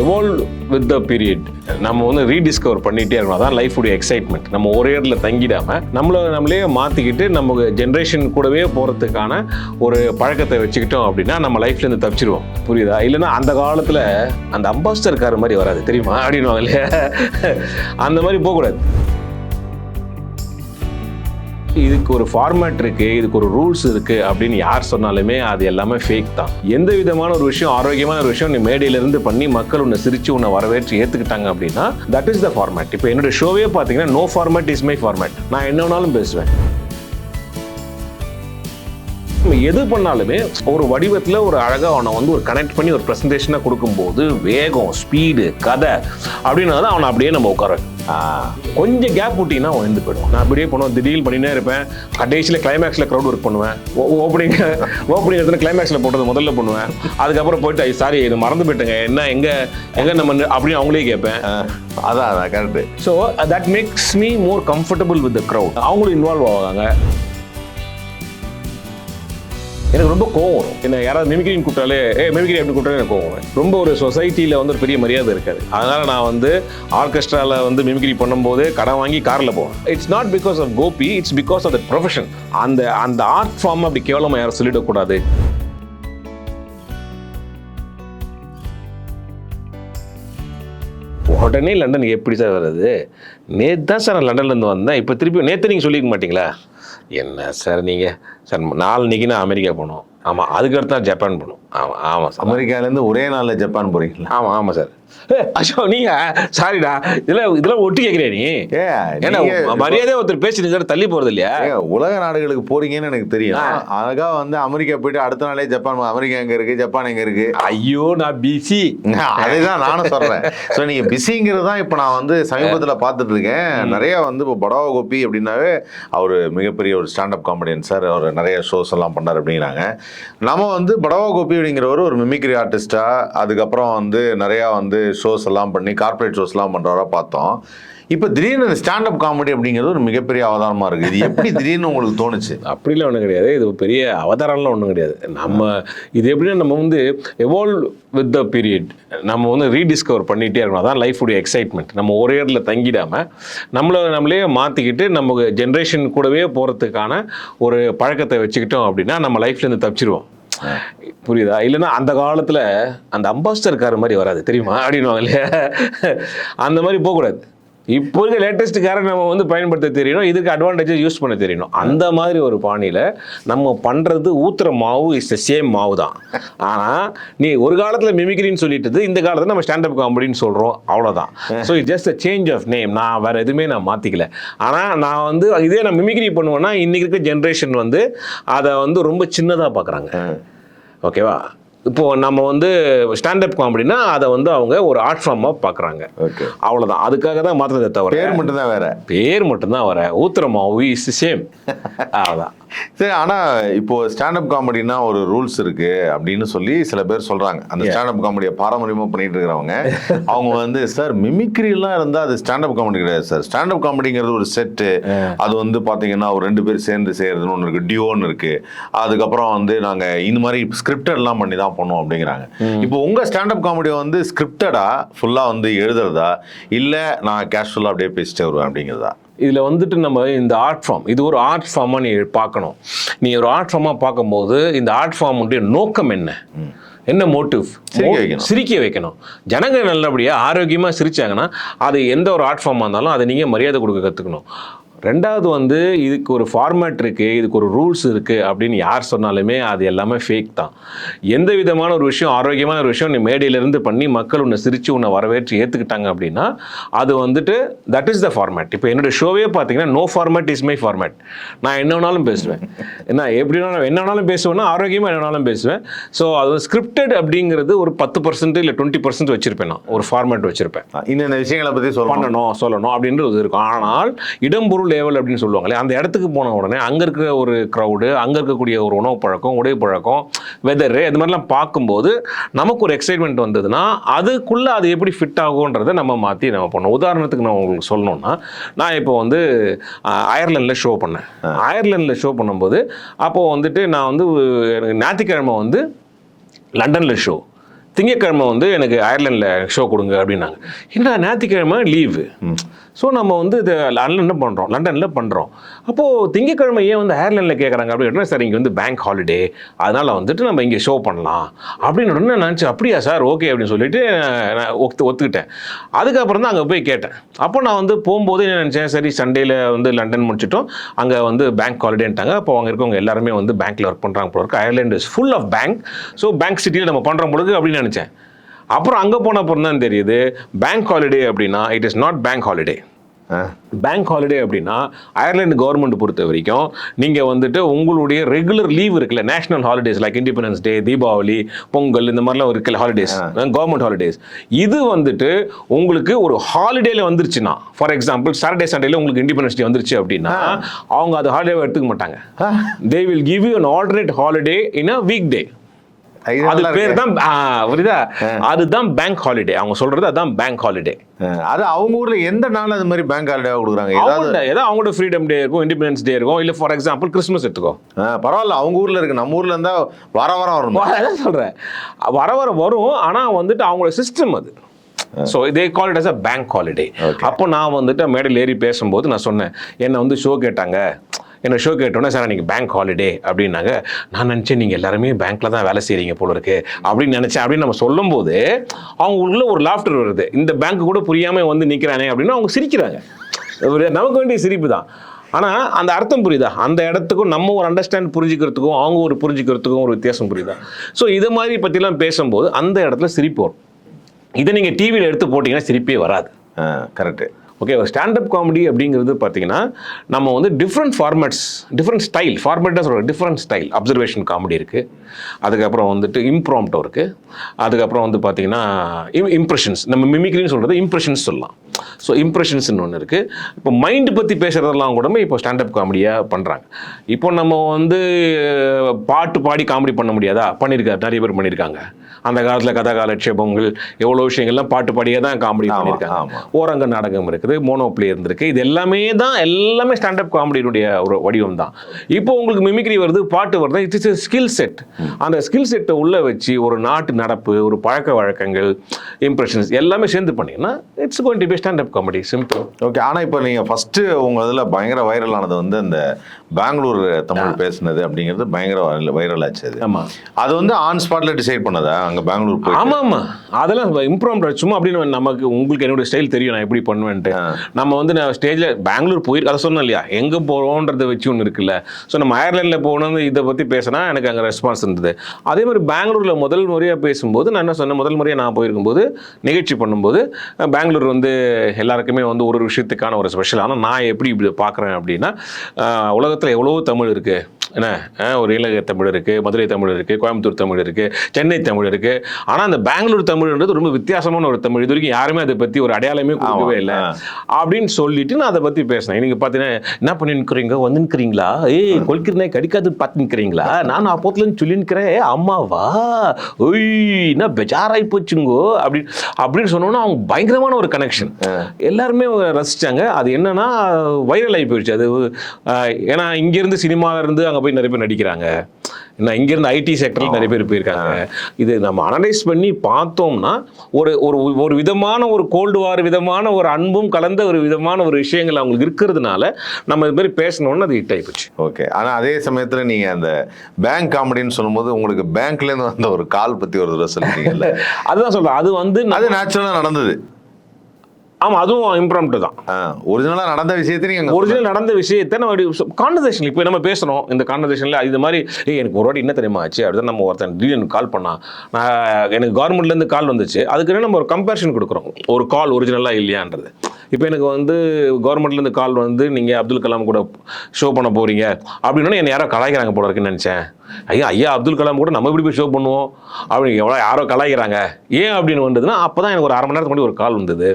Evolve with the period நம்ம வந்து rediscover பண்ணிகிட்டே இருக்கணும். அதான் லைஃபுடைய எக்ஸைட்மெண்ட் நம்ம ஒரே இடத்துல தங்கிடாமல் நம்மளை நம்மளே மாற்றிக்கிட்டு நம்ம ஜென்ரேஷன் கூடவே போகிறதுக்கான ஒரு பழக்கத்தை வச்சுக்கிட்டோம் அப்படின்னா நம்ம லைஃப்லேருந்து தப்பிச்சிருவோம். புரியுதா? இல்லைன்னா அந்த காலத்தில் அந்த அம்பாஸ்டர் கார் மாதிரி வராது. தெரியுமா? அப்படின்வாங்க இல்லையா அந்த மாதிரி போகக்கூடாது. இதுக்கு ஒரு ஃபார்மேட் இருக்கு இதுக்கு ஒரு ரூல்ஸ் இருக்கு அப்படின்னு யார் சொன்னாலுமே அது எல்லாமே ஃபேக் தான். எந்த விதமான ஒரு விஷயம் ஆரோக்கியமான ஒரு விஷயம் நீ மேடையிலேருந்து பண்ணி மக்கள் உன்னை சிரிச்சு உன்னை வரவேற்று ஏற்றுக்கிட்டாங்க அப்படின்னா தட் இஸ் த ஃபார்மேட் இப்போ என்னோட ஷோவே பார்த்தீங்கன்னா no format is my format நான் என்ன வேணாலும் பேசுவேன். நம்ம எது பண்ணாலுமே ஒரு வடிவத்தில் ஒரு அழகாக அவனை வந்து ஒரு கனெக்ட் பண்ணி ஒரு ப்ரெசன்டேஷனாக கொடுக்கும்போது வேகம் ஸ்பீடு கதை அப்படின்னா தான் அவனை அப்படியே நம்ம உட்கார கொஞ்சம் கேப் விட்டிங்கன்னா அவன் எழுந்து போயிடுவான் நான் அப்படியே பண்ணுவேன் திடீர்னு பண்ணினே இருப்பேன். கடைசியில் கிளைமேக்ஸில் க்ரௌட் ஒர்க் பண்ணுவேன். ஓப்பனிங் ஓப்பனிங் எடுத்து கிளைமேக்ஸில் போட்டது முதல்ல பண்ணுவேன். அதுக்கப்புறம் போயிட்டு சாரி இது மறந்து போயிட்டேங்க. என்ன எங்கே எங்கே நம்ம அப்படின்னு அவங்களே கேட்பேன். அதான் அதான் correct so that makes me more comfortable with the crowd அவங்களும் இன்வால்வ் ஆவாங்க. எனக்கு ரொம்ப கோவம் வரும். என்ன யாராவது மிமிக்ரின்னு கூப்பிட்டாலே ஏ மிமிக்ரி எப்படி கூப்பிட்டாலே எனக்கு கோவம் வரும். ரொம்ப ஒரு சொசைட்டியில் வந்து ஒரு பெரிய மரியாதை இருக்காது. அதனால நான் வந்து ஆர்கெஸ்ட்ராவில் வந்து மிமிக்ரி பண்ணும்போது கடன் வாங்கி காரில் போவேன். It's not because of Gopi it's because of the profession அந்த அந்த ஆர்ட் ஃபார்ம் அப்படி கேவலமாக யாரும் சொல்லிடக்கூடாது. உடனே லண்டனுக்கு எப்படி சார் வருது நேற்று தான் சார் நான் லண்டன்லேருந்து வந்தேன். இப்போ திருப்பி நேற்று நீங்கள் சொல்லிக்க மாட்டிங்களா? என்ன சார் நீங்கள் சார் நாலு நிக்கினா அமெரிக்கா போகணும். ஆமாம் அதுக்கடுத்து தான் ஜப்பான் போகணும். ஆமாம் ஆமாம் சார். அமெரிக்காலேருந்து ஒரே நாளில் ஜப்பான் போறீங்களா? ஆமாம் ஆமாம் சார். ஏ அசோக் நீங்கள் சாரிடா. இதெல்லாம் இதெல்லாம் ஒட்டி கேட்குறியா நீ? ஏன்னா நீங்க- மரியாதையாக ஒருத்தர் பேசிட்டு தள்ளி போகிறது இல்லையா? உலக நாடுகளுக்கு போறீங்கன்னு எனக்கு தெரியும். அழகா வந்து அமெரிக்கா போயிட்டு அடுத்த நாளே ஜப்பான் அமெரிக்கா எங்க இருக்கு ஜப்பான் எங்க இருக்கு? ஐயோ நான் பிசி அதேதான் நானும் சொல்றேன். ஸோ நீங்க பிஸிங்கிறது தான் இப்போ நான் வந்து சமீபத்தில் பார்த்துட்டு இருக்கேன் நிறைய வந்து இப்போ படவா கோபி அப்படின்னாவே அவர் மிகப்பெரிய ஒரு ஸ்டாண்டப் காமெடியன் சார். அவர் நிறைய ஷோஸ் எல்லாம் பண்ணார் அப்படிங்கிறாங்க. நம்ம வந்து படவா கோபி அப்படிங்கிறவர் ஒரு மிமிக்ரி ஆர்டிஸ்ட்டாக அதுக்கப்புறம் வந்து நிறையா வந்து ஷோஸ் எல்லாம் பண்ணி கார்ப்பரேட் ஷோஸ்லாம் பண்ணுறவராக பார்த்தோம். இப்போ திடீர்னு ஸ்டாண்டப் காமெடி அப்படிங்கிறது ஒரு மிகப்பெரிய அவதாரமா இருக்கு. இது எப்படி திடீர்னு உங்களுக்கு தோணுச்சு? அப்படிலாம் ஒன்றும் கிடையாது. இது பெரிய அவதாரம்லாம் ஒன்றும் கிடையாது. நம்ம இது எப்படின்னா நம்ம வந்து எவால்வ் வித் த பீரியட் நம்ம வந்து ரீடிஸ்கவர் பண்ணிகிட்டே இருக்கணும். அதான் லைஃபுடைய எக்ஸைட்மெண்ட் நம்ம ஒரே இடத்துல தங்கிடாமல் நம்மளை நம்மளே மாற்றிக்கிட்டு நம்ம ஜென்ரேஷன் கூடவே போகிறதுக்கான ஒரு பழக்கத்தை வச்சுக்கிட்டோம் அப்படின்னா நம்ம லைஃப்லேருந்து தப்பிச்சிருவோம். புரியுதா? இல்லைன்னா அந்த காலத்தில் அந்த அம்பாஸ்டர் கார் மாதிரி வராது. தெரியுமா? அப்படின்வாங்க இல்லையா? அந்த மாதிரி போகக்கூடாது. இப்போ இருக்க லேட்டஸ்ட் காரை நம்ம வந்து பயன்படுத்த தெரியணும். இதுக்கு அட்வான்டேஜஸ் யூஸ் பண்ண தெரியணும். அந்த மாதிரி ஒரு பாணியில் நம்ம பண்ணுறது ஊத்துற மாவு இஸ் த சேம் மாவு தான் ஆனால் நீ ஒரு காலத்தில் மிமிக்ரின்னு சொல்லிட்டு இந்த காலத்தில் நம்ம ஸ்டாண்டப் காமெடின்னு சொல்கிறோம் அவ்வளோதான் so it just a change of name நான் வேறு எதுவுமே நான் மாற்றிக்கல ஆனால் நான் வந்து இதே நான் மிமிக்ரி பண்ணுவேன்னா இன்றைக்கி இருக்க ஜென்ரேஷன் வந்து அதை வந்து ரொம்ப சின்னதாக பார்க்குறாங்க ஓகேவா இப்போ நம்ம வந்து ஸ்டாண்டப் காமெடினா அதை வந்து அவங்க ஒரு ஆர்ட் ஃபார்மாக பார்க்குறாங்க அவ்வளோதான் அதுக்காக தான் மாற்றத்தை தவிர பேர் மட்டும்தான் வேற. பேர் மட்டும்தான் வர ஊத்திரமாவு இஸ் சேம் அவ்வளோதான் சரி ஆனா இப்போ ஸ்டாண்டப் காமெடினா ஒரு ரூல்ஸ் இருக்கு அப்படின்னு சொல்லி சில பேர் சொல்றாங்க. அந்த ஸ்டாண்டப் காமெடியை பாரம்பரியமா பண்ணிட்டு இருக்கிறவங்க அவங்க வந்து சார் மிமிக்ரி எல்லாம் இருந்தா அது ஸ்டாண்டப் காமெடி கிடையாது சார். ஸ்டாண்டப் காமெடிங்கிறது ஒரு செட்டு அது வந்து பாத்தீங்கன்னா ஒரு ரெண்டு பேர் சேர்ந்து செய்யறதுன்னு ஒன்று இருக்கு டியோன்னு இருக்கு. அதுக்கப்புறம் வந்து நாங்க இந்த மாதிரி ஸ்கிரிப்டட் எல்லாம் பண்ணி தான் பண்ணுவோம் அப்படிங்கிறாங்க. இப்போ உங்க ஸ்டாண்டப் காமெடி வந்து ஸ்கிரிப்டடா ஃபுல்லா வந்து எழுதுறதா? இல்ல நான் கேஷுவலா அப்படியே பேசிட்டே வருவேன் அப்படிங்கிறதா? இதில் வந்துட்டு நம்ம இந்த ஆர்ட் ஃபார்ம் இது ஒரு ஆர்ட் ஃபார்மாக நீ பார்க்கணும். நீ ஒரு ஆர்ட் ஃபார்மாக பார்க்கும்போது இந்த ஆர்ட் ஃபார்முடைய நோக்கம் என்ன? என்ன மோட்டிவ் சிரிக்க வைக்கணும். சிரிக்க வைக்கணும். ஜனங்க நல்லபடியாக ஆரோக்கியமாக சிரிச்சாங்கன்னா அது எந்த ஒரு ஆர்ட் ஃபார்மாக இருந்தாலும் அதை நீங்கள் மரியாதை கொடுக்க கற்றுக்கணும் ரெண்டாவது வந்து இதுக்கு ஒரு ஃபார்மேட் இருக்குது இதுக்கு ஒரு ரூல்ஸ் இருக்குது அப்படின்னு யார் சொன்னாலுமே அது எல்லாமே ஃபேக் தான். எந்த விதமான ஒரு விஷயம் ஆரோக்கியமான ஒரு விஷயம் நீ மேடையிலேருந்து பண்ணி மக்கள் உன்னை சிரித்து உன்னை வரவேற்று ஏற்றுக்கிட்டாங்க அப்படின்னா அது வந்துட்டு தட் இஸ் த ஃபார்மேட் இப்போ என்னோட ஷோவே பார்த்தீங்கன்னா no format is my format நான் என்ன வேணாலும் பேசுவேன். என்ன எப்படி வேணாலும் என்ன வேணாலும் பேசுவேன்னா ஆரோக்கியமாக என்ன வேணாலும் பேசுவேன். ஸோ அது ஸ்கிரிப்டட் அப்படிங்கிறது ஒரு பத்து பர்சன்ட் இல்லை டுவெண்ட்டி பர்சன்ட் வச்சுருப்பேன் நான். ஒரு ஃபார்மேட் வச்சுருப்பேன். இந்த விஷயங்களை பத்தி சொல்லணும்? பண்ணணும் சொல்லணும் அப்படின்றது இருக்கும். ஆனால் இடம்பொருள் லேவல் அப்படின்னு சொல்லுவாங்களே அந்த இடத்துக்கு போன உடனே அங்கே இருக்கிற ஒரு க்ரௌடு அங்கே இருக்கக்கூடிய ஒரு உணவு பழக்கம் உடை பழக்கம் வெதரு இது மாதிரிலாம் பார்க்கும்போது நமக்கு ஒரு எக்ஸைட்மெண்ட் வந்ததுன்னா அதுக்குள்ளே அது எப்படி ஃபிட் ஆகுன்றதை நம்ம மாற்றி நம்ம பண்ணோம் உதாரணத்துக்கு நான் உங்களுக்கு சொல்லணும்னா நான் இப்போ வந்து அயர்லாண்டில் ஷோ பண்ணேன். அயர்லாண்டில் ஷோ பண்ணும்போது அப்போது வந்துட்டு நான் வந்து எனக்கு ஞாயிற்றுக்கிழமை வந்து லண்டனில் ஷோ திங்கக்கிழமை வந்து எனக்கு அயர்லாண்டில் ஷோ கொடுங்க அப்படின்னாங்க. என்ன ஞாயிற்றுக்கிழமை லீவு ஸோ நம்ம வந்து இது லண்டனில் பண்ணுறோம் லண்டனில் பண்ணுறோம் அப்போது திங்கக்கிழமை ஏன் வந்து ஏர்லைனில் கேட்குறாங்க அப்படின்னு சார் இங்கே வந்து பேங்க் ஹாலிடே அதனால் வந்துட்டு நம்ம இங்கே ஷோ பண்ணலாம். அப்படின்னு உடனே நினச்சி அப்படியா சார் ஓகே அப்படின்னு சொல்லிட்டு நான் ஒத்து ஒத்துக்கிட்டேன். அதுக்கப்புறம் தான் அங்கே போய் கேட்டேன். அப்போ நான் வந்து போகும்போது என்ன நினச்சேன் சரி சண்டேயில் வந்து லண்டன் முடிச்சிட்டோம். அங்கே வந்து பேங்க் ஹாலிடேன்ட்டாங்க அப்போ அங்கே இருக்கவங்க எல்லாருமே வந்து பேங்க்கில் ஒர்க் பண்ணுறாங்க போல இருக்கு. Ireland is full of bank so bank சிட்டியில் நம்ம பண்ணுற பொழுது அப்படின்னு நினச்சேன். அப்புறம் அங்கே போன அப்புறம் தான் தெரியுது பேங்க் ஹாலிடே அப்படின்னா it is not bank holiday. Bank holiday அப்படின்னா அயர்லாந்து கவர்மெண்ட் பொறுத்த வரைக்கும் நீங்கள் வந்துட்டு உங்களுடைய ரெகுலர் லீவ் இருக்குல்ல national holidays like independence day Deepavali Pongal இந்த மாதிரிலாம் இருக்குல்ல ஹாலிடேஸ் கவர்மெண்ட் ஹாலிடேஸ் இது வந்துட்டு உங்களுக்கு ஒரு ஹாலிடேல வந்துருச்சுன்னா ஃபார் எக்ஸாம்பிள் சாட்டர்டே சண்டேல உங்களுக்கு இண்டிபெண்டன்ஸ் டே வந்துருச்சு அப்படின்னா அவங்க அது ஹாலிடேவை எடுத்துக்க மாட்டாங்க. They will give you an alternate holiday in a week day அது பேர். தான் புரியுதா? அதுதான் பேங்க் ஹாலிடே அவங்க சொல்றது அதான் பேங்க் ஹாலிடே அது அவங்க ஊர்ல எந்த நாள் அது மாதிரி பேங்க் ஹாலிடே கொடுக்குறாங்க? ஏதாவது அவங்கள்ட்ட ஏதோ அவங்களோட ஃப்ரீடம் டே இருக்கும் இண்டிபெண்டன்ஸ் டே இருக்கும் இல்லை ஃபார் எக்ஸாம்பிள் கிறிஸ்மஸ் எடுத்துக்கோ. பரவாயில்ல அவங்க ஊர்ல இருக்கு. நம்ம ஊர்ல இருந்தா வார வாரம் வரணும். அதான் சொல்கிறேன் வர வர வரும் ஆனால் வந்துட்டு அவங்களோட சிஸ்டம் அது. ஸோ இதே call it as a bank holiday. அப்போ நான் வந்துட்டு மேடையில் ஏறி பேசும்போது நான் சொன்னேன் என்னை வந்து ஷோ கேட்டாங்க? என்னை ஷோ கேட்டோன்னே சார் நீங்கள் பேங்க் ஹாலிடே அப்படின்னாங்க. நான் நினச்சேன் நீங்கள் எல்லாருமே பேங்க்கில் தான் வேலை செய்கிறீங்க போல இருக்கு அப்படின்னு நினச்சேன். அப்படின்னு நம்ம சொல்லும்போது அவங்க ஒரு லாஃப்டர் வருது. இந்த பேங்க் கூட புரியாமல் வந்து நிற்கிறானே அப்படின்னு அவங்க சிரிக்கிறாங்க. ஒரு நமக்கு வேண்டிய சிரிப்பு தான். ஆனால் அந்த அர்த்தம் புரியுதா? அந்த இடத்துக்கும் நம்ம ஒரு அண்டர்ஸ்டாண்ட் புரிஞ்சுக்கிறதுக்கும் அவங்க ஒரு புரிஞ்சுக்கிறதுக்கும் ஒரு வித்தியாசம் புரியுதா? ஸோ இது மாதிரி பற்றிலாம் பேசும்போது அந்த இடத்துல சிரிப்பு வரும். இதை நீங்கள் டிவியில் எடுத்து போட்டிங்கன்னா சிரிப்பே வராது. கரெக்டு ஓகே ஒரு ஸ்டாண்டப் காமெடி அப்படிங்கிறது பார்த்தீங்கன்னா நம்ம வந்து டிஃப்ரெண்ட் ஃபார்மேட்ஸ் டிஃப்ரெண்ட் ஸ்டைல் ஃபார்மேட்டாக சொல்கிறோம் டிஃப்ரெண்ட் ஸ்டைல் அப்சர்வேஷன் காமெடி இருக்குது அதுக்கப்புறம் வந்துட்டு இம்ப்ராம்டோ இருக்குது அதுக்கப்புறம் வந்து பார்த்தீங்கன்னா இம்ப்ரெஷன்ஸ் நம்ம மிமிக்ரின்னு சொல்கிறது இம்ப்ரெஷன்ஸ் சொல்லலாம். ஸோ இம்ப்ரெஷன்ஸ்னு ஒன்று இருக்குது இப்போ மைண்டு பற்றி பேசுகிறதெல்லாம் கூட இப்போ ஸ்டாண்டப் காமெடியாக பண்ணுறாங்க இப்போ நம்ம வந்து பாட்டு பாடி காமெடி பண்ண முடியாதா? பண்ணியிருக்காரு நிறைய பேர் பண்ணியிருக்காங்க அந்த காலத்தில் கதா காலட்சேபங்கள் எவ்வளோ விஷயங்கள்லாம் பாட்டு பாடியே தான் காமெடி பண்ணியிருக்காங்க. ஓரங்க நாடகம் இருக்குது மோனோ மோனோப்ளே இருந்திருக்கு. இது எல்லாமே தான் எல்லாமே ஸ்டாண்டப் காமெடியினுடைய ஒரு வடிவம் தான். இப்போ உங்களுக்கு மிமிக்ரி வருது பாட்டு வருது இட்ஸ் இஸ் ஸ்கில் செட் அந்த ஸ்கில் செட்டை உள்ளே வச்சு ஒரு நாட்டு நடப்பு ஒரு பழக்க வழக்கங்கள் இம்ப்ரெஷன்ஸ் எல்லாமே சேர்ந்து பண்ணீங்கன்னா it's goin to be standup comedy simple okay ஆனால் இப்போ நீங்கள் ஃபஸ்ட்டு உங்கள் இதில் பயங்கர வைரலானது வந்து அந்த பெங்களூர் தமிழ் பேசுனது அப்படிங்கிறது பயங்கர வைரல் ஆச்சு அது. ஆமா. அது வந்து ஆன் ஸ்பாட்ல டிசைட் பண்ணதா? அங்க பெங்களூர் போய் ஆமா ஆமா. அதெல்லாம் இம்ப்ரூவ் சும்மா அப்படின்னு நமக்கு உங்களுக்கு என்னோட ஸ்டைல் தெரியும் நான் எப்படி பண்ணுவேன்ட்டு. நம்ம வந்து நான் ஸ்டேஜில் பெங்களூர் போய் அதை சொன்னேன் இல்லையா? எங்கே போகிறோன்றதை வச்சு ஒன்று இருக்குல்ல. ஸோ நம்ம அயர்லாண்டில் போகணும்னு இதை பற்றி பேசினா எனக்கு அங்கே ரெஸ்பான்ஸ் இருந்தது. அதே மாதிரி பெங்களூரில் முதல் முறையாக பேசும்போது நான் என்ன சொன்னேன்? முதல் முறையாக நான் போயிருக்கும்போது நிகழ்ச்சி பண்ணும்போது பெங்களூர் வந்து எல்லாருக்குமே வந்து ஒரு ஒரு விஷயத்துக்கான ஒரு ஸ்பெஷல் ஆனால் நான் எப்படி இப்படி பார்க்குறேன் அப்படின்னா உலகத்தில் எவ்வளோ தமிழ் இருக்குது என்ன? ஒரு இலங்கை தமிழ் இருக்குது மதுரை தமிழ் இருக்குது கோயம்புத்தூர் தமிழ் இருக்குது சென்னை தமிழ் இருக்குது ஆனால் அந்த பெங்களூர் தமிழ்ன்றது ரொம்ப வித்தியாசமான ஒரு தமிழ். இது வரைக்கும் யாருமே அதை பற்றி ஒரு அடையாளமே கொடுக்கவே இல்லை. அப்படின்னு சொல்லிட்டு நான் அதை பற்றி பேசினேன். நீங்கள் பார்த்தீங்கன்னா என்ன பண்ணிருக்கிறீங்க வந்துருக்கிறீங்களா ஏய் கொல்கிறனே கடிக்காது பார்த்துக்கிறீங்களா நான் அப்போத்துலேருந்து சொல்லிருக்கிறேன் அம்மாவா? ஒய் என்ன பெஜாராய் போச்சுங்கோ? அப்படி அப்படின்னு சொன்னோன்னா அவங்க பயங்கரமான ஒரு கனெக்ஷன் எல்லாருமே ரசிச்சாங்க. அது என்னன்னா வைரல் ஆகி போயிடுச்சு. அது ஏன்னா இங்கேருந்து சினிமால இருந்து அங்கே போய் நிறைய பேர் நடிக்கிறாங்க. என்ன இங்கேருந்து ஐடி செக்டரில் நிறைய பேர் போயிருக்காங்க. இது நம்ம அனலைஸ் பண்ணி பார்த்தோம்னா ஒரு ஒரு ஒரு விதமான ஒரு கோல்டு வார் விதமான ஒரு அன்பும் கலந்த ஒரு விதமான ஒரு விஷயங்கள் அவங்களுக்கு இருக்கிறதுனால நம்ம இது மாதிரி பேசணும்னு அது ஹிட் ஆகிப்போச்சு ஓகே ஆனா அதே சமயத்துல நீங்க அந்த பேங்க் காமெடின்னு சொல்லும்போது உங்களுக்கு பேங்க்ல இருந்து வந்த ஒரு கால் பத்தி ஒரு தடவை சொல்லிட்டீங்கல்ல. அதுதான் சொல்றேன். அது வந்து நான்- அது நேச்சுரலா நடந்தது. ஆமா அதுவும் இம்ப்ராம்டு தான். ஒரிஜினலா நடந்த விஷயத்தை நீங்க அங்க ஒரிஜினல் நடந்த விஷயத்தை நம்ம கான்வர்சேஷன் இப்போ நம்ம பேசுகிறோம் இந்த கான்வர்சேஷன்ல இது மாதிரி ஏய் எனக்கு ஒரு வாட்டி என்ன தெரியுமா ஆச்சு? அப்படிதான் நம்ம ஒருத்தன் திடீர்னு கால் பண்ணான் நான் எனக்கு கவர்மெண்ட்லேருந்து கால் வந்துச்சு. அதுக்கு நம்ம ஒரு கம்பேரிஷன் கொடுக்குறோம். ஒரு கால் ஒரிஜினலாக இல்லையான்றது. இப்போ எனக்கு வந்து கவர்மெண்ட்லேருந்து கால் வந்து நீங்கள் அப்துல் கலாம் கூட ஷோ பண்ண போகிறீங்க அப்படின்னா என்னை யாரோ கலாய்க்கிறாங்க போல இருக்குன்னு நினச்சேன். ஐயா ஐயா அப்துல் கலாம் கூட நம்ம எப்படி போய் ஷோ பண்ணுவோம்? அப்படின்னு எவ்வளோ யாரோ கலாய்க்கிறாங்க. ஏன் அப்படின்னு வந்ததுன்னா அப்போ தான் எனக்கு ஒரு அரை மணி நேரத்துக்கு முன்னாடி ஒரு கால் வந்தது.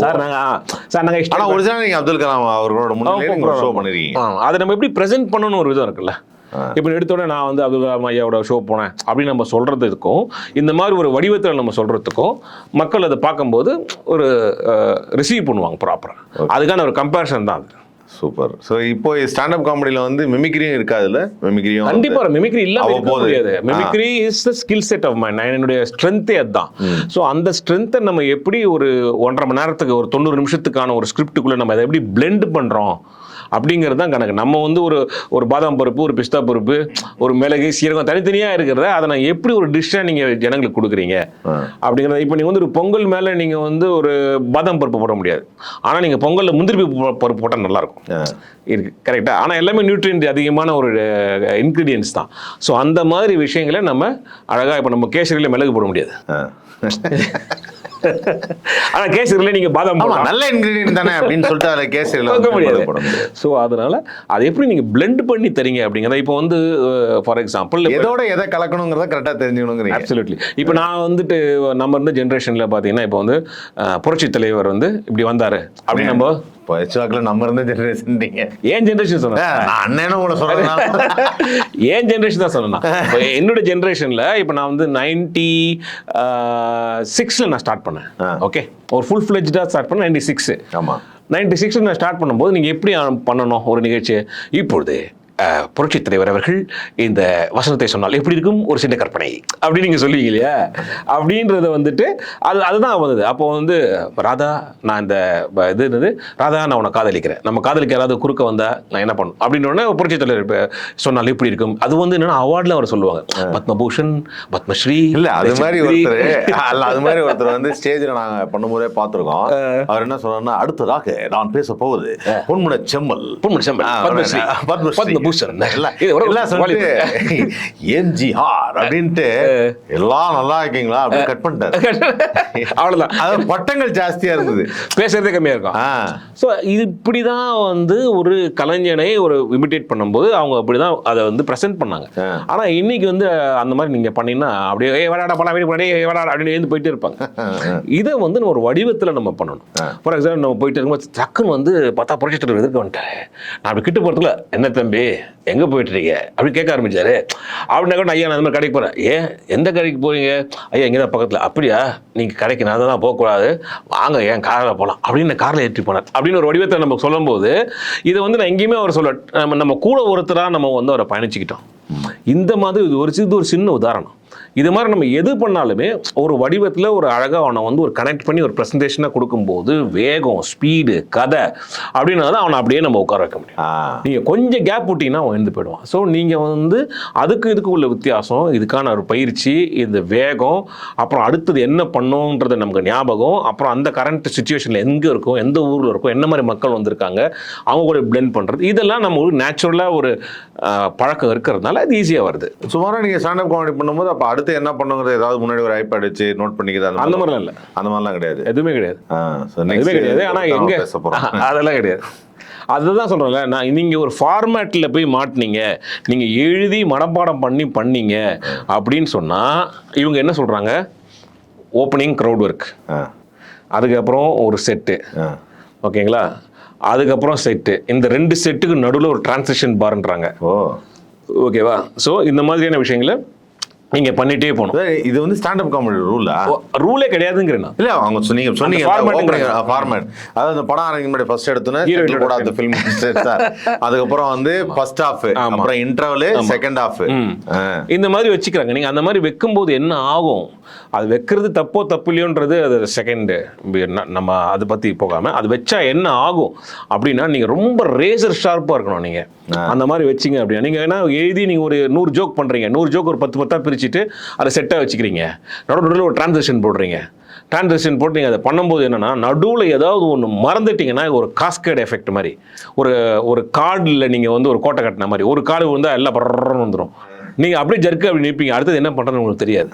சார் நாங்கள் சார் நாங்கள் ஆனா ஒரிஜினலா நீங்க அப்துல் கலாம் அவர்களோட நீங்க ஷோ பண்ணிருக்கீங்க. அதை நம்ம எப்படி ப்ரெசென்ட் பண்ணணும்னு ஒரு விதம் இருக்குல்ல. இப்போ எடுத்தோடனே நான் வந்து அப்துல் கலாம் ஐயாவோட ஷோ போனேன் அப்படின்னு நம்ம சொல்கிறதுக்கும் இந்த மாதிரி ஒரு வடிவத்தில் நம்ம சொல்கிறதுக்கும் மக்கள் அதை பார்க்கும்போது ஒரு ரிசீவ் பண்ணுவாங்க ப்ராப்பராக அதுக்கான ஒரு கம்பேரிசன் தான் அது. சூப்பர். ஸோ இப்போ ஸ்டாண்டப் காமெடியில் வந்து மிமிக்ரியும் இருக்காதுல்ல? மிமிக்ரியும் கண்டிப்பா மிமிக்ரி இல்லாம இருக்க அவ்வப்போது. முடியாது. Mimicry is the skill set of mind என்னுடைய ஸ்ட்ரென்த்தே அதுதான். ஸோ அந்த ஸ்ட்ரென்த்தை நம்ம எப்படி ஒரு ஒன்றரை மணி நேரத்துக்கு ஒரு தொண்ணூறு நிமிஷத்துக்கான ஒரு ஸ்கிரிப்டுக்குள்ள நம்ம அதை எப்படி blend பண்றோம்? அப்படிங்கிறது தான் கணக்கு. நம்ம வந்து ஒரு ஒரு பாதாம் பருப்பு ஒரு பிஸ்தா பருப்பு ஒரு மிளகு சீரகம் தனித்தனியாக இருக்கிறத அதை நான் எப்படி ஒரு டிஷ்ஷாக நீங்கள் ஜனங்களுக்கு கொடுக்குறீங்க. அப்படிங்கிறத இப்போ நீங்கள் வந்து ஒரு பொங்கல் மேலே நீங்கள் வந்து ஒரு பாதாம் பருப்பு போட முடியாது. ஆனால் நீங்கள் பொங்கலில் முந்திரி பருப்பு போட்டால் நல்லாயிருக்கும் ஆ. இருக்கு. கரெக்டா ஆனால் எல்லாமே நியூட்ரியன்ட் அதிகமான ஒரு இன்க்ரீடியன்ஸ் தான். ஸோ அந்த மாதிரி விஷயங்களை நம்ம அழகாக இப்போ நம்ம கேசரியில் மிளகு போட முடியாது. ஆனால் கேசரியில் நீங்கள் பாதாம் போடலாம். நல்ல இன்கிரீடியன்ட் தானே அப்படின்னு சொல்லிட்டு அதில் கேசரியில் போட முடியாது. ஸோ அதனால அதை எப்படி நீங்கள் blend பண்ணி தரீங்க அப்படிங்கிறத இப்போ வந்து ஃபார் எக்ஸாம்பிள் எதோட எதை கலக்கணுங்கிறத கரெக்டாக தெரிஞ்சுக்கணுங்கிறீங்க. அப்சல்யூட்லி இப்போ நான் வந்துட்டு நம்ம இருந்த ஜென்ரேஷனில் பார்த்தீங்கன்னா இப்போ வந்து அஹ், புரட்சித் தலைவர் வந்து இப்படி வந்தார். அப்படி நம்ம இப்போ எச்வாக்கில் நம்ம இருந்த ஜெனரேஷன் ஏன் ஜென்ரேஷன் சொன்னேன்? அண்ணனும் உங்களை சொல்றதுனால ஏன் ஜென்ரேஷன் தான் சொல்லணும் இப்போ என்னோட ஜென்ரேஷனில் இப்போ நான் வந்து நைன்டி சிக்ஸில் நான் ஸ்டார்ட் பண்ணேன். ஓகே ஒரு ஃபுல் ஃப்ளெஜ்டாக ஸ்டார்ட் பண்ண நைன்டி சிக்ஸ் ஆமா. நைன்டி சிக்ஸில் நான் ஸ்டார்ட் பண்ணும்போது நீங்கள் எப்படி பண்ணணும் ஒரு நிகழ்ச்சி இப்பொழுது அஹ், புரட்சித் தலைவர் அவர்கள் இந்த வசனத்தை சொன்னால் எப்படி இருக்கும்? ஒரு சின்ன கற்பனை. அப்படின்னு நீங்கள் சொல்லுவீங்க இல்லையா? அப்படின்றத வந்துட்டு அது அதுதான் வந்தது. அப்போ வந்து ராதா நான் இந்த இது என்னது? ராதா நான் உன்னை காதலிக்கிறேன். நம்ம காதலிக்க யாராவது குறுக்க வந்தா நான் என்ன பண்ணும்? அப்படின்னு உடனே புரட்சித் தலைவர் இப்ப சொன்னால் எப்படி இருக்கும்? அது வந்து என்னன்னா அவார்டில் அவர் சொல்லுவாங்க. பத்மபூஷன் பத்மஸ்ரீ இல்ல அது மாதிரி. ஒருத்தர் அல்ல அது மாதிரி ஒருத்தர் வந்து ஸ்டேஜ்ல நாங்க பண்ணும்போதே பார்த்திருக்கோம். அவர் என்ன சொல்றாருன்னா அடுத்ததாக நான் பேச போவது பொன்முன செம்மல். பொன்முடி செம்மல், பத்மஸ்ரீ, பத்மஸ்ரீ. ஒரு எல்லாம் எம்ஜிஆர் அப்படின்ட்டு எல்லாம் நல்லா இருக்கீங்களா? அப்படி கட் பண்ணிட்டாரு. அவ்வளவுதான். அது பட்டங்கள் ஜாஸ்தியா இருந்தது. பேசுறதே கம்மியா இருக்கும். ஸோ இது இப்படி தான் வந்து ஒரு கலைஞனை ஒரு இமிட்டேட் பண்ணும்போது அவங்க அப்படி தான் அதை வந்து ப்ரெசென்ட் பண்ணாங்க. ஆனால் இன்னைக்கு வந்து அந்த மாதிரி நீங்கள் பண்ணீங்கன்னா அப்படியே ஏ வடாடா படம் வீடு ஏய் வடாடா அப்படின்னு எழுந்து போயிட்டே இருப்பாங்க. இதை வந்து நம்ம ஒரு வடிவத்தில் நம்ம பண்ணணும். ஃபார் எக்ஸாம்பிள் நம்ம போயிட்டு இருக்கும்போது டக்குன்னு வந்து பார்த்தா புரட்சித்தலைவர் எதிர்க்க வந்துட்டாரு. நான் அப்படி கிட்ட போகிறதுல என்ன தம்பி எங்கே போயிட்டு இருக்கீங்க? அப்படி கேட்க ஆரம்பிச்சாரு. அப்படின்னா கூட ஐயா நான் அந்த மாதிரி கடைக்கு போகிறேன் ஏன்? எந்த கடைக்கு போறீங்க? ஐயா இங்கே தான் பக்கத்தில். அப்படியா? நீங்கள் கடைக்கு நான் தான் போகக்கூடாது. வாங்க ஏன் காரில் போகலாம் அப்படின்னு காரில் ஏற்றி போனார். அப்படின்னு ஒரு வடிவத்தை நம்ம சொல்லும்போது இதை வந்து நான் எங்கேயுமே அவர் சொல்ல நம்ம நம்ம கூட ஒருத்தராக நம்ம வந்து அவரை பயணிச்சுக்கிட்டோம். இந்த மாதிரி இது ஒரு இது ஒரு சின்ன உதாரணம். இது மாதிரி நம்ம எது பண்ணாலுமே ஒரு வடிவத்தில் ஒரு அழகாக அவனை வந்து ஒரு கனெக்ட் பண்ணி ஒரு ப்ரெசன்டேஷனாக கொடுக்கும்போது வேகம் ஸ்பீடு கதை அப்படின்னா தான் அவனை அப்படியே நம்ம உட்கார வைக்க முடியும். நீங்கள் கொஞ்சம் கேப் விட்டீங்கன்னா அவன் எழுந்து போயிடுவான். ஸோ நீங்கள் வந்து அதுக்கு இதுக்கு உள்ள வித்தியாசம் இதுக்கான ஒரு பயிற்சி இந்த வேகம் அப்புறம் அடுத்தது என்ன பண்ணுன்றது நமக்கு ஞாபகம் அப்புறம் அந்த கரண்ட் சுச்சுவேஷனில் எங்கே இருக்கும் எந்த ஊரில் இருக்கும் என்ன மாதிரி மக்கள் வந்திருக்காங்க அவங்க கூட பிளெண்ட் பண்ணுறது இதெல்லாம் நம்ம ஒரு நேச்சுரலாக ஒரு பழக்கம் இருக்கிறதுனால இது ஈஸியாக வருது. சுமாரா நீங்க ஸ்டாண்டப் காமெடி பண்ணும்போது அப்ப அடுத்து என்ன பண்ணுங்கிறது ஏதாவது முன்னாடி ஒரு ஐபேட் வச்சு நோட் பண்ணிக்கிறது அந்த மாதிரிலாம் இல்லை. அந்த மாதிரிலாம் கிடையாது. எதுவுமே கிடையாது. எதுவுமே கிடையாது. ஆனால் எங்கே? பேச அதெல்லாம் கிடையாது. அதுதான் சொல்கிறேன்ல நான் நீங்கள் ஒரு ஃபார்மேட்டில் போய் மாட்டினீங்க நீங்கள் எழுதி மனப்பாடம் பண்ணி பண்ணீங்க அப்படின்னு சொன்னால் இவங்க என்ன சொல்கிறாங்க ஓப்பனிங் க்ரௌட் ஒர்க் அதுக்கப்புறம் ஒரு செட்டு. ஓகேங்களா? அதுக்கப்புறம் செட்டு இந்த ரெண்டு செட்டுக்கு நடுவில் ஒரு டிரான்சிஷன் பார்ன்றாங்க ஓ. ஓகேவா? ஸோ இந்த மாதிரியான விஷயங்களை நீங்கள் பண்ணிகிட்டே போகணும். இது வந்து ஸ்டாண்டப் காமெடி ரூலா ரூலே கிடையாதுங்கிறேன் இல்ல அவங்க சொன்னீங்க சொன்னீங்க ஃபார்மேட் அதாவது அந்த படம் முன்னாடி ஃபர்ஸ்ட் எடுத்தோன்னே செட்டில் போடாத ஃபிலிம் அதுக்கப்புறம் வந்து ஃபர்ஸ்ட் ஹாஃப் அப்புறம் இன்டர்வல் செகண்ட் ஹாஃப் இந்த மாதிரி வச்சுக்கிறாங்க. நீங்கள் அந்த மாதிரி வைக்கும்போது என்ன ஆகும்? அது வைக்கிறது தப்போ தப்பு இல்லையோன்றது அது செகண்டு நம்ம அதை பற்றி போகாமல் அது வச்சா என்ன ஆகும்? அப்படின்னா நீங்கள் ரொம்ப ரேசர் ஷார்ப்பாக இருக்கணும் நீங்கள் அந்த மாதிரி வச்சிங்க அப்படின்னா நீங்கள் என்ன எழுதி நீங்கள் ஒரு நூறு ஜோக் பண்ணுறீங்க நூறு ஜோக் ஒரு பத்து பத்தாக பிரிச்சுட்டு அதை செட்டாக வச்சுக்கிறீங்க. நடுவு நடுவில் ஒரு டிரான்சாக்ஷன் போடுறீங்க. டிரான்சாக்ஷன் போட்டு நீங்கள் அதை பண்ணும்போது என்னென்னா நடுவில் ஏதாவது ஒன்று மறந்துட்டிங்கன்னா ஒரு காஸ்கேட் எஃபெக்ட் மாதிரி. ஒரு ஒரு கார்டில் நீங்கள் வந்து ஒரு கோட்டை கட்டின மாதிரி. ஒரு கார்டு வந்தால் எல்லாம் பர்றன்னு வந்துடும் நீங்கள் அப்படியே ஜர்க்கு அப்படி நிற்பீங்க அடுத்தது என்ன பண்ணுறதுன்னு உங்களுக்கு தெரியாது.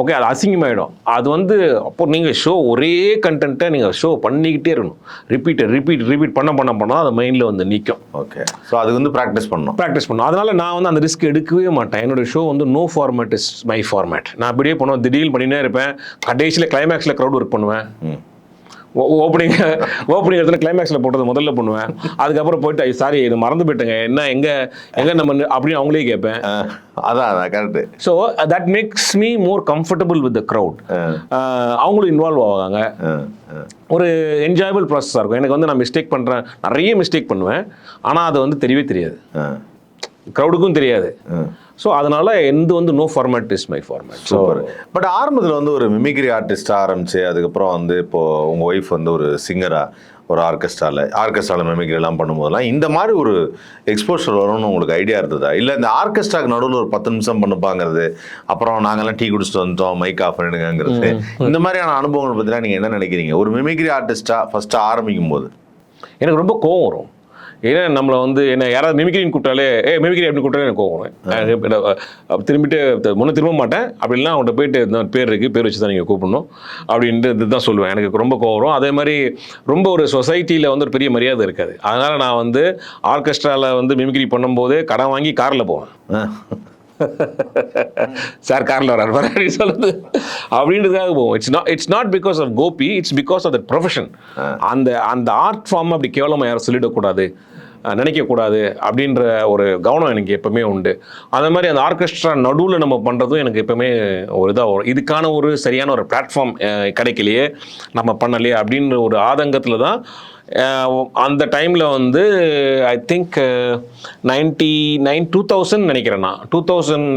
ஓகே அது அசிங்கமாயிடும். அது வந்து அப்போ நீங்கள் ஷோ ஒரே கண்டென்ட்டை நீங்கள் ஷோ பண்ணிக்கிட்டே இருக்கணும். ரிப்பீட் ரிப்பீட் ரிப்பீட் பண்ண பண்ண பண்ணால் அது மைண்டில் வந்து நிற்கும் ஓகே ஸோ அதுக்கு வந்து ப்ராக்டிஸ் பண்ணணும். ப்ராக்டிஸ் பண்ணும் அதனால நான் வந்து அந்த ரிஸ்க் எடுக்கவே மாட்டேன். என்னோட ஷோ வந்து no format is my format நான் அப்படியே பண்ணுவேன் திடீர்னு பண்ணினே இருப்பேன். கடைசியில் கிளைமேக்ஸில் க்ரௌட் ஒர்க் பண்ணுவேன். ம். ஓப்பனிங் ஓப்பனிங் இடத்துல கிளைமேக்ஸில் போட்டது முதல்ல பண்ணுவேன். அதுக்கப்புறம் போயிட்டு சாரி இது மறந்து போயிட்டேங்க. என்ன எங்கே எங்கே நம்ம அப்படின்னு அவங்களே கேட்பேன். அதான் அதான் correct so that makes me more comfortable with the crowd அவங்களும் இன்வால்வ் ஆவாங்க. ஒரு என்ஜாயபிள் ப்ராசஸாக இருக்கும். எனக்கு வந்து நான் மிஸ்டேக் பண்ணுறேன் நிறைய மிஸ்டேக் பண்ணுவேன். ஆனால் அது வந்து தெரியவே தெரியாது. க்ரௌடுக்கும் தெரியாது. ஸோ அதனால எந்த வந்து no format is my format so super but ஆரம்பத்தில் வந்து ஒரு மிமிக்ரி ஆர்டிஸ்டாக ஆரம்பிச்சு அதுக்கப்புறம் வந்து இப்போ உங்கள் ஒய்ஃப் வந்து ஒரு சிங்கராக ஒரு ஆர்கெஸ்ட்ராவில் ஆர்கெஸ்ட்ராவில் மிமிக்ரி எல்லாம் பண்ணும்போதெல்லாம் இந்த மாதிரி ஒரு எக்ஸ்போஷர் வரும்னு உங்களுக்கு ஐடியா இருந்ததா? இல்லை இந்த ஆர்கெஸ்ட்ராக்கு நடுவில் ஒரு பத்து நிமிஷம் பண்ணுப்பாங்கிறது அப்புறம் நாங்கெல்லாம் டீ குடிச்சிட்டு வந்துட்டோம் மைக் ஆஃப் பண்ணிடுங்கிறது இந்த மாதிரியான அனுபவங்கள் பற்றிலாம் நீங்கள் என்ன நினைக்கிறீங்க? ஒரு மிமிக்ரி ஆர்டிஸ்ட்டாக ஃபஸ்ட்டு ஆரம்பிக்கும் போது எனக்கு ரொம்ப கோவம் வரும். ஏன்னா நம்மளை வந்து என்ன யாராவது மிமிக்ரின்னு கூப்பிட்டாலே ஏ மிமிக்ரி அப்படின்னு கூப்பிட்டாலே எனக்கு கோவம் திரும்பிட்டு முன்ன திரும்ப மாட்டேன். அப்படிலாம் அவன்கிட்ட போயிட்டு பேர் இருக்குது பேர் வச்சு தான் நீங்கள் கூப்பிடணும். அப்படின்ட்டு இதுதான் சொல்லுவேன். எனக்கு ரொம்ப கோவம் அதே மாதிரி ரொம்ப ஒரு சொசைட்டியில் வந்து ஒரு பெரிய மரியாதை இருக்காது. அதனால் நான் வந்து ஆர்கெஸ்ட்ராவில் வந்து மிமிக்ரி பண்ணும்போதே கடன் வாங்கி காரில் போவேன். சார் காரில் வரார் வர அப்படின்னு சொல்லுது. அப்படின்றதுக்காக போவோம். It's not it's not because of Gopi it's because of that profession அந்த அந்த ஆர்ட் ஃபார்ம் அப்படி கேவலமாக யாரும் சொல்லிடக்கூடாது நினைக்கக்கூடாது அப்படின்ற ஒரு கவனம் எனக்கு எப்பவுமே உண்டு. அந்த மாதிரி அந்த ஆர்கெஸ்ட்ரா நடுவில் நம்ம பண்ணுறதும் எனக்கு எப்பவுமே ஒரு இதாக வரும். இதுக்கான ஒரு சரியான ஒரு பிளாட்ஃபார்ம் கிடைக்கலையே நம்ம பண்ணலையே அப்படின்ற ஒரு ஆதங்கத்தில் தான் அந்த டைமில் வந்து I think ninety nine two thousand நினைக்கிறேன் நான். டூ தௌசண்ட்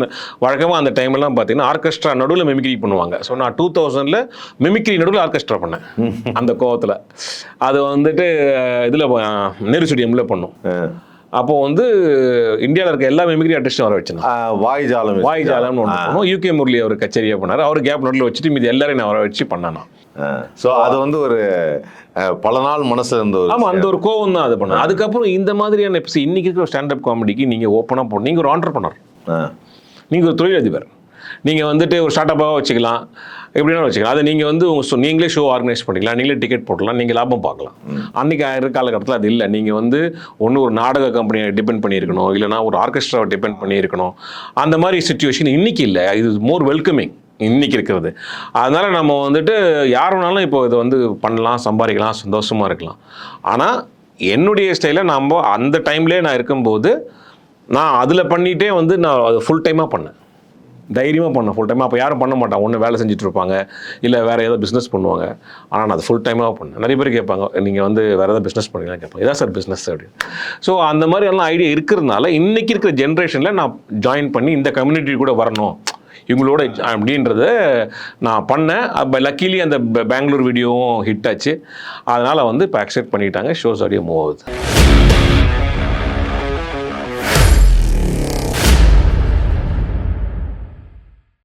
வழக்கமாக அந்த டைம்லாம் பார்த்தீங்கன்னா ஆர்கெஸ்ட்ரா நடுவில் மிமிக்ரி பண்ணுவாங்க. ஸோ நான் டூ தௌசண்டில் மிமிக்ரி நடுவில் ஆர்கெஸ்ட்ரா பண்ணேன். அந்த கோவத்தில். அது வந்துட்டு இதில் நேரு ஸ்டேடியமில் பண்ணோம். அப்போ வந்து இந்தியாவில் இருக்க எல்லா மிமிக்ரி ஆர்டிஸ்டும் வர வச்சேன் வாய் ஜாலம் வாய் ஜாலம்னு ஒன்று பண்ணோம். யூகே முரளி அவர் கச்சேரியாக பண்ணார் அவர் கேப் நடுவில் வச்சுட்டு மீதி எல்லாரையும் நான் வர வச்சு பண்ணேன் ஸோ அது வந்து ஒரு பல நாள் மனசுல இருந்த ஒரு ஆமா அந்த ஒரு கோவம் தான் அது பண்ணேன் அதுக்கப்புறம் இந்த மாதிரியான எபிசி இன்னைக்கு இருக்கிற ஸ்டாண்டப் காமெடிக்கு நீங்க ஓப்பனாக போகணும் நீங்க ஒரு ஆண்டர்பனர் அஹ், நீங்க ஒரு தொழிலதிபர். நீங்க வந்துட்டு ஒரு ஸ்டார்ட் அப்பாக வச்சுக்கலாம். எப்படின்னா வச்சுக்கலாம். அதை நீங்க வந்து உங்க சொ- நீங்களே ஷோ ஆர்கனைஸ் பண்ணிக்கலாம். நீங்களே டிக்கெட் போடலாம் நீங்க லாபம் பார்க்கலாம். அன்னைக்கு இருக்கிற காலகட்டத்தில் அது இல்லை. நீங்க வந்து ஒன்று ஒரு நாடக கம்பெனியை டிபெண்ட் பண்ணியிருக்கணும். இல்லைனா ஒரு ஆர்கெஸ்ட்ராவை டிபெண்ட் பண்ணியிருக்கணும். அந்த மாதிரி சுச்சுவேஷன் இன்னைக்கு இல்லை. இது மோர் வெல்கமிங் இன்னைக்கு இருக்கிறது. அதனால் நம்ம வந்துட்டு யார் வேணாலும் இப்போ இதை வந்து பண்ணலாம் சம்பாதிக்கலாம் சந்தோஷமாக இருக்கலாம். ஆனால் என்னுடைய ஸ்டைலை நம்ம அந்த டைம்லேயே நான் இருக்கும்போது நான் அதில் பண்ணிகிட்டே வந்து நான் அது ஃபுல் டைமாக பண்ணேன். தைரியமாக பண்ணேன் ஃபுல் டைமாக அப்போ யாரும் பண்ண மாட்டாங்க ஒன்று வேலை செஞ்சுட்டு இருப்பாங்க இல்லை வேறு ஏதோ பிஸ்னஸ் பண்ணுவாங்க. ஆனால் நான் அது ஃபுல் டைமாக பண்ணேன். நிறைய பேர் கேட்பாங்க நீங்கள் வந்து வேறு ஏதாவது பிஸ்னஸ் பண்ணுறீங்களா கேட்பாங்க இதான் சார் பிஸ்னஸ் அப்படின்னு. ஸோ அந்த மாதிரி எல்லாம் ஐடியா இருக்கிறதுனால இன்றைக்கி இருக்கிற ஜென்ரேஷனில் நான் ஜாயின் பண்ணி இந்த கம்யூனிட்டி கூட வரணும். இவங்களோட அப்படின்றத நான் பண்ணேன். அப்போ லக்கிலி அந்த பெங்களூர் வீடியோவும் ஹிட் ஆச்சு. அதனால் வந்து இப்போ அக்செப்ட் பண்ணிட்டாங்க. ஷோஸ் அப்படியே மூவ் ஆகுது.